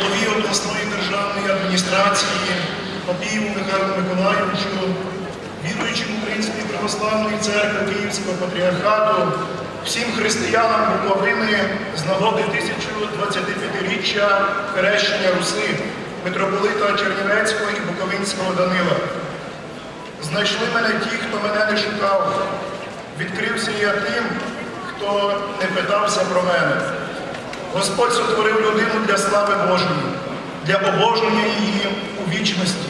обласної державної адміністрації Папієву Михайлу Миколайовичу, віруючим Української православної церкви Київського патріархату, всім християнам Буковини з нагоди 1025-річчя хрещення Руси, митрополита Чернівецького і Буковинського Данила. Знайшли мене ті, хто мене не шукав. Відкрився я тим, хто не питався про мене. Господь сотворив людину для слави Божої, для обожнення її у вічності.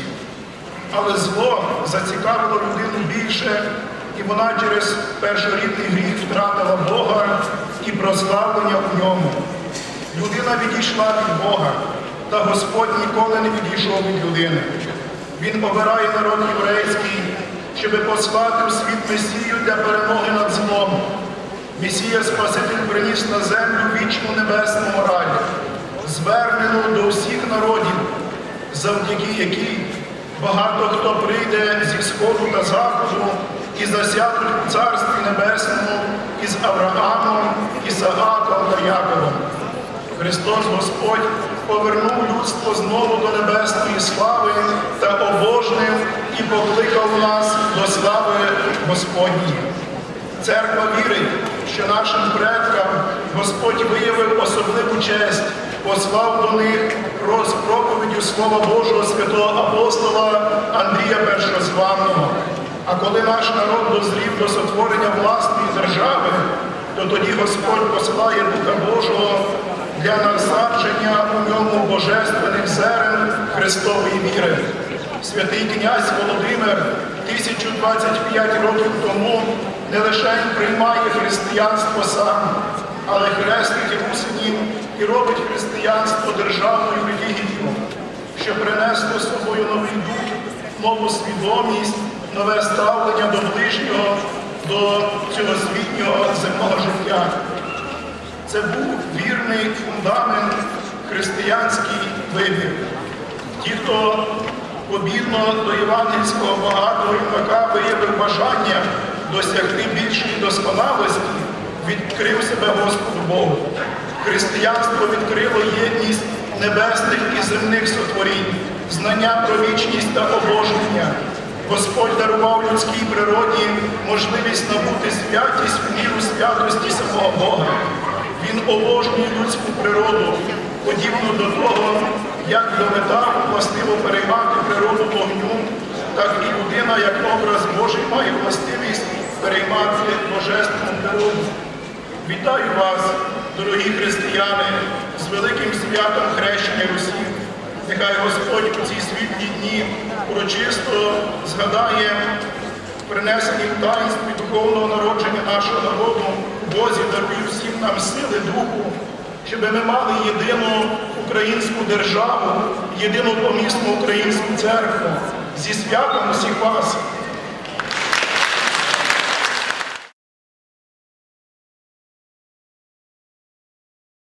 Але зло зацікавило людину більше, і вона через першорідний гріх втратила Бога і прославлення у ньому. Людина відійшла від Бога, та Господь ніколи не відійшов від людини. Він обирає народ єврейський, щоб послати в світ Месію для перемоги над злом. Месія Спаситель приніс на землю вічну небесну мораль, звернену до всіх народів, завдяки якій багато хто прийде зі сходу та заходу і засядуть у Царстві Небесному із Авраамом, Ісааком та Яковом. Христос Господь повернув людство знову до небесної слави та обожнив і покликав нас до слави Господньої. Церква вірить, що нашим предкам Господь виявив особливу честь, послав до них роз проповіддю Слова Божого святого апостола Андрія Першозваного. А коли наш народ дозрів до сотворення власної держави, то тоді Господь посилає Духа Божого для насадження у ньому божественних зерен Христової віри. Святий князь Володимир 1025 років тому не лише приймає християнство сам, але хрестить Русинів і робить християнство державною релігією, що принесло з собою новий дух, нову свідомість, нове ставлення до ближнього, до цього світнього земного життя. Це був вірний фундамент християнський вибір. Ті, хто подібно до євангельського багатого юнака виявив бажання досягти більшої досконалості, відкрив себе Господу Богу. Християнство відкрило єдність небесних і земних сотворінь, знання про вічність та обожнення. Господь дарував людській природі можливість набути святість в міру святості самого Бога. Він обожнює людську природу, подібно до того, як до металу властиво переймати природу вогню, так і людина, як образ Божий, має властивість переймати божественну природу. Вітаю вас, дорогі християни, з великим святом хрещення Русі. Нехай Господь у ці світлі дні урочисто згадає принесені в таїнстві духовного народження нашого народу, Бозі дарує всім нам сили духу, щоб ми мали єдину українську державу, єдину помісну українську церкву зі святом усіх вас,